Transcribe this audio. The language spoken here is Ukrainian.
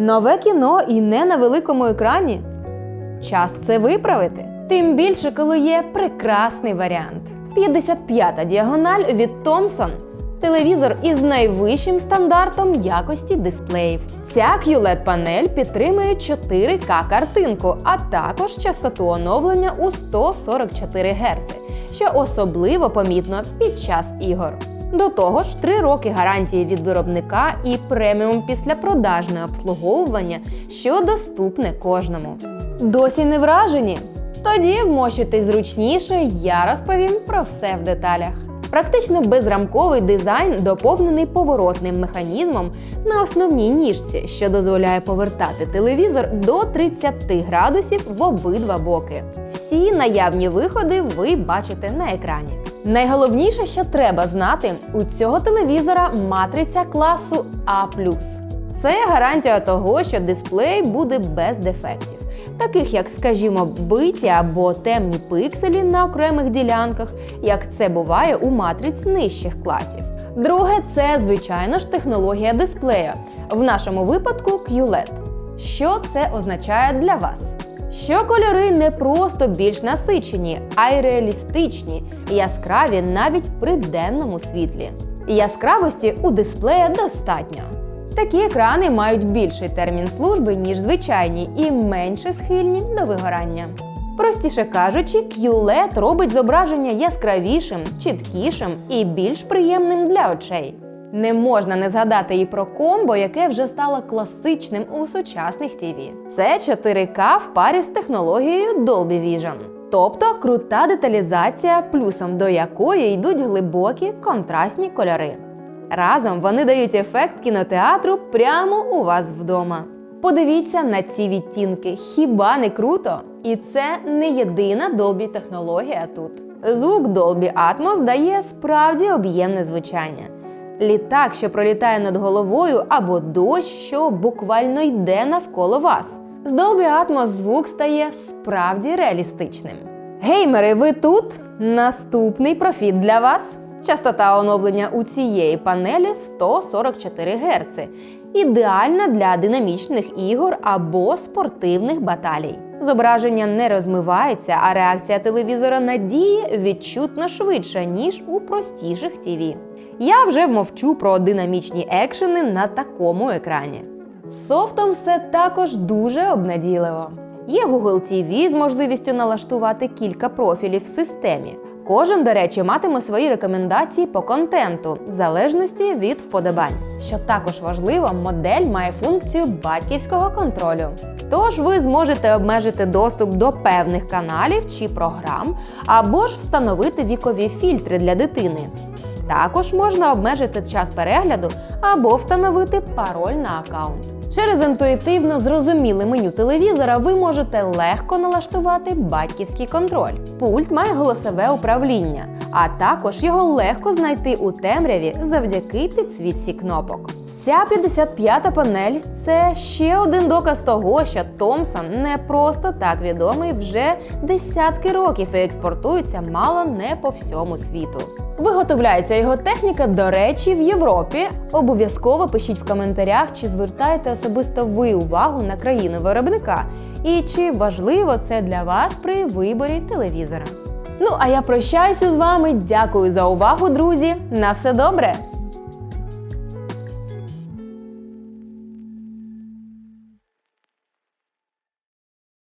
Нове кіно і не на великому екрані. Час це виправити. Тим більше, коли є прекрасний варіант. 55-та діагональ від Thomson. Телевізор із найвищим стандартом якості дисплеїв. Ця qled панель підтримує 4К картинку, а також частоту оновлення у 144 Гц, що особливо помітно під час ігор. До того ж, 3 роки гарантії від виробника і преміум післяпродажне обслуговування, що доступне кожному. Досі не вражені? Тоді вмощуйтесь зручніше, я розповім про все в деталях. Практично безрамковий дизайн доповнений поворотним механізмом на основній ніжці, що дозволяє повертати телевізор до 30 градусів в обидва боки. Всі наявні виходи ви бачите на екрані. Найголовніше, що треба знати, у цього телевізора матриця класу А. Це гарантія того, що дисплей буде без дефектів, таких як, скажімо, биті або темні пикселі на окремих ділянках, як це буває у матриць нижчих класів. Друге, це звичайно ж технологія дисплея, в нашому випадку QLED. Що це означає для вас? Що кольори не просто більш насичені, а й реалістичні, яскраві навіть при денному світлі. Яскравості у дисплея достатньо. Такі екрани мають більший термін служби, ніж звичайні, і менше схильні до вигорання. Простіше кажучи, QLED робить зображення яскравішим, чіткішим і більш приємним для очей. Не можна не згадати і про комбо, яке вже стало класичним у сучасних ТІВІ. Це 4К в парі з технологією Dolby Vision. Тобто крута деталізація, плюсом до якої йдуть глибокі контрастні кольори. Разом вони дають ефект кінотеатру прямо у вас вдома. Подивіться на ці відтінки, хіба не круто? І це не єдина Dolby технологія тут. Звук Dolby Atmos дає справді об'ємне звучання. Літак, що пролітає над головою, або дощ, що буквально йде навколо вас. З Dolby Atmos звук стає справді реалістичним. Геймери, ви тут? Наступний профіт для вас. Частота оновлення у цієї панелі 144 Гц. Ідеальна для динамічних ігор або спортивних баталій. Зображення не розмивається, а реакція телевізора на дії відчутно швидша, ніж у простіших ТВ. Я вже мовчу про динамічні екшени на такому екрані. З софтом все також дуже обнадійливо. Є Google TV з можливістю налаштувати кілька профілів в системі. Кожен, до речі, матиме свої рекомендації по контенту, в залежності від вподобань. Що також важливо, модель має функцію батьківського контролю. Тож ви зможете обмежити доступ до певних каналів чи програм, або ж встановити вікові фільтри для дитини. Також можна обмежити час перегляду або встановити пароль на аккаунт. Через інтуїтивно зрозуміле меню телевізора ви можете легко налаштувати батьківський контроль. Пульт має голосове управління, а також його легко знайти у темряві завдяки підсвітці кнопок. Ця 55-та панель це ще один доказ того, що Thomson не просто так відомий вже десятки років і експортується мало не по всьому світу. Виготовляється його техніка, до речі, в Європі. Обов'язково пишіть в коментарях, чи звертаєте особисто ви увагу на країну виробника, і чи важливо це для вас при виборі телевізора. Ну а я прощаюся з вами. Дякую за увагу, друзі. На все добре!